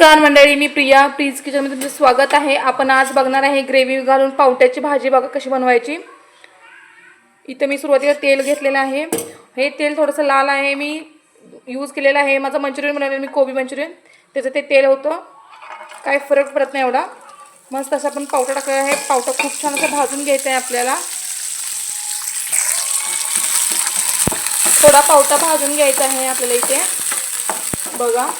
नमस्कार मंडळी मी प्रिया. प्लीज किचनमध्ये तुमचं स्वागत आहे. आपण आज बघणार आहे ग्रेव्ही घालून पावट्याची भाजी बघा कशी बनवायची. इथं मी सुरुवातीला तेल घेतलेलं आहे. हे तेल थोडंसं लाल आहे. मी यूज केलेलं आहे. माझं मंचुरियन बनवलेलं मी कोबी मंचुरियन. त्याचं ते तेल होतं. काय फरक पडत नाही एवढा. मस्त असं आपण पावटा टाकलेला आहे. पावटा खूप छान असं भाजून घ्यायचं आहे आपल्याला. थोडा पावटा भाजून घ्यायचा आहे आपल्याला इथे. बघा.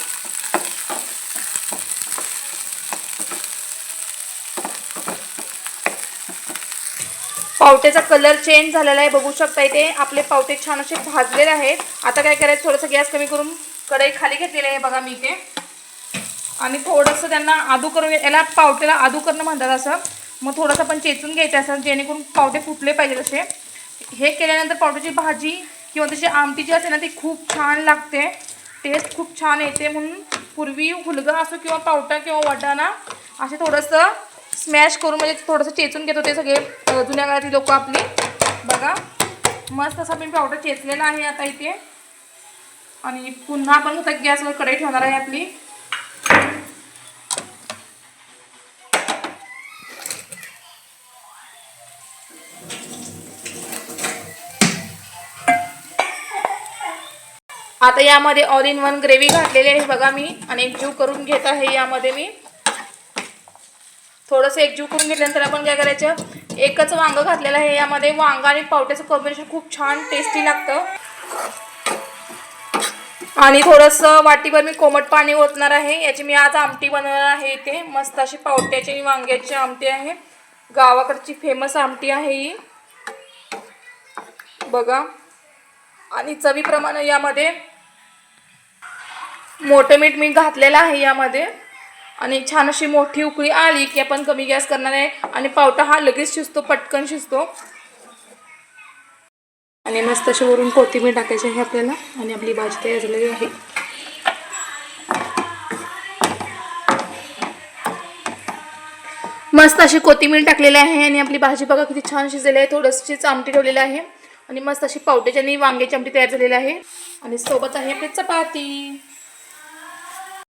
पावट्याचा कलर चेंज झालेला आहे. बघू शकता इथे आपले पावटे छान असे भाजलेले आहेत. आता काय करायचं? थोडंसं गॅस कमी करून कढई खाली घेतलेली आहे बघा मी इथे. आणि थोडंसं त्यांना आदू करून याला पावट्याला आदू करणं म्हणतात असं. मग थोडंसं पण चेचून घ्यायचं असं जेणेकरून पावटे फुटले पाहिजे तसे हे केल्यानंतर पावट्याची भाजी किंवा त्याची आमटी जी असते ना ती खूप छान लागते. टेस्ट खूप छान येते म्हणून पूर्वी हुलगा असो किंवा पावटा किंवा वाटाणा असे थोडंसं स्मॅश करून म्हणजे थोडंसं चेचून घेतो ते सगळे जुन्या काळातली लोक आपली. बघा मस्त असं मी पावडर चेचलेला आहे आता इथे. आणि पुन्हा आपण आता गॅसवर कढई ठेवणार आहे आपली. आता यामध्ये ऑल इन वन ग्रेव्ही घातलेली आहे बघा मी. आणि एकजीव करून घेत आहे यामध्ये मी. थोडंसं एकजीव करून घेतल्यानंतर आपण काय करायचं? एकच वांगं घातलेलं आहे. यामध्ये वांगा आणि पावट्याचं कॉम्बिनेशन खूप छान टेस्टी लागतं. आणि थोडंसं वाटीभर मी कोमट पाणी ओतणार आहे. याची मी आज आमटी बनवणार आहे इथे. मस्त अशी पावट्याची आणि वांग्याची आमटी आहे. गावाकडची फेमस आमटी आहे ही. बघा. आणि चवीप्रमाणे यामध्ये मोठं मीठ मी घातलेलं आहे यामध्ये. आणि छान अशी मोठी उकळी आली की आपण कमी गॅस करणार आहे. आणि पावटा हा लगेच शिजतो पटकन शिजतो. आणि मस्त अशी वरून कोथिंबीर टाकायची आहे आपल्याला. आणि आपली भाजी तयार झालेली आहे. मस्त अशी कोथिंबीर टाकलेली आहे आणि आपली भाजी बघा किती छान शिजलेली आहे. थोडंशीच आमटी ठेवलेली आहे. आणि मस्त अशी पावट्याची आणि वांग्याची आमटी तयार झालेली आहे. आणि सोबत आहे आपली चपाती.